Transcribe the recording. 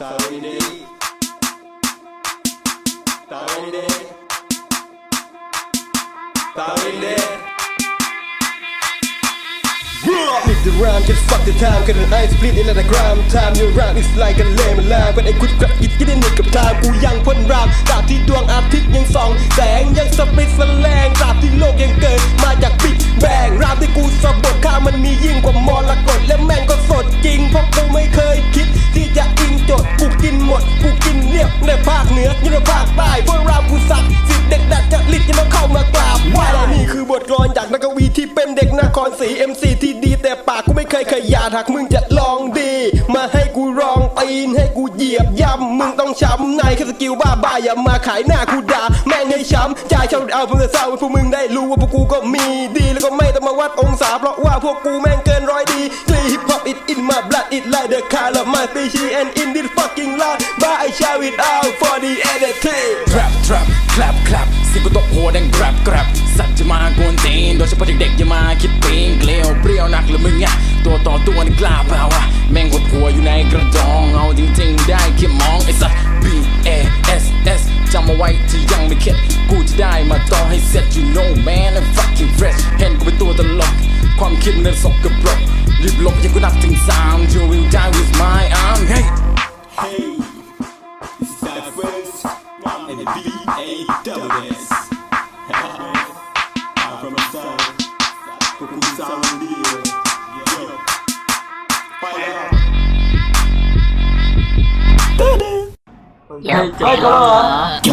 Sorry day Sorry day Sorry day Live the rhyme, just fuck the time กันไอสปลิตนี่แหละนะกราม Time your rhyme is like a lemon lime เป็นไอ้กุดกระกิดกินได้หนึ่งกับ time กูยังพ่นรามตราบที่ดวงอาทิตย์ยังส่อง แสงยังสปริตแสลงตราบที่โลกยังเกิดมาจากบิ๊กแบงรามที่กูสะบดข้ามันมียิ่งกว่ามรกตและแม่งก็สดจริง เพราะกูไม่เคยคิด ในภาคเหนือยิ่งในภาคใต้พราะรามกูสักสิทธิ์เด็กดัดจะลิดยังเข้ามากราบไหว้และนี่คือบทกลอนจากนักกวีที่เป็นเด็กนครศรี MC ที่ดีแต่ปากกูไม่เคยขยาดหากมึงจะลองดี มาให้กูรองตีนให้กูเหยียบย่ำมึงต้องช้ำในแค่สกิลบ้าบ้าอย่ามาขายหน้ากูด่าแม่งให้ช้ำจ่ายเช่าเอาเพื่อเศร้าให้พวกมึงได้รู้ว่าพวกกูก็มีดีแล้วก็ไม่ต้องมาวัดองศาเพราะว่าพวกกูแม่งเกินร้อยดี it like the color of my species and in this fucking land but I shout it out for the edit Trap Trap Clap Clap สิงกูตกหัวแดง Grab Grab สัตว์จะมากวนตีนโดยเฉพาะเด็กๆอย่ามาคิดปีนเกลียวเปรี้ยวหนักหรือมึงอะตัวต่อตัวนี่กล้าเปล่าวะแม่งกดหัวอยู่ในกระดองเอาจริงๆได้แค่มองไอ้สัตว์ B A S S จำเอาไว้ที่ยังไม่เข็ดกูจะได้มาต่อให้เสร็จ you know man I'm fucking fresh ความคิดมันสกปรกรีบหลบยังกูนับถึงสาม you will die with my arm hey Hey, this is Cyphers and the B-A-W-S. I'm from the south, but we sound deal. Yo, fire up. เฮ้ยจบแล้วเหรอ จ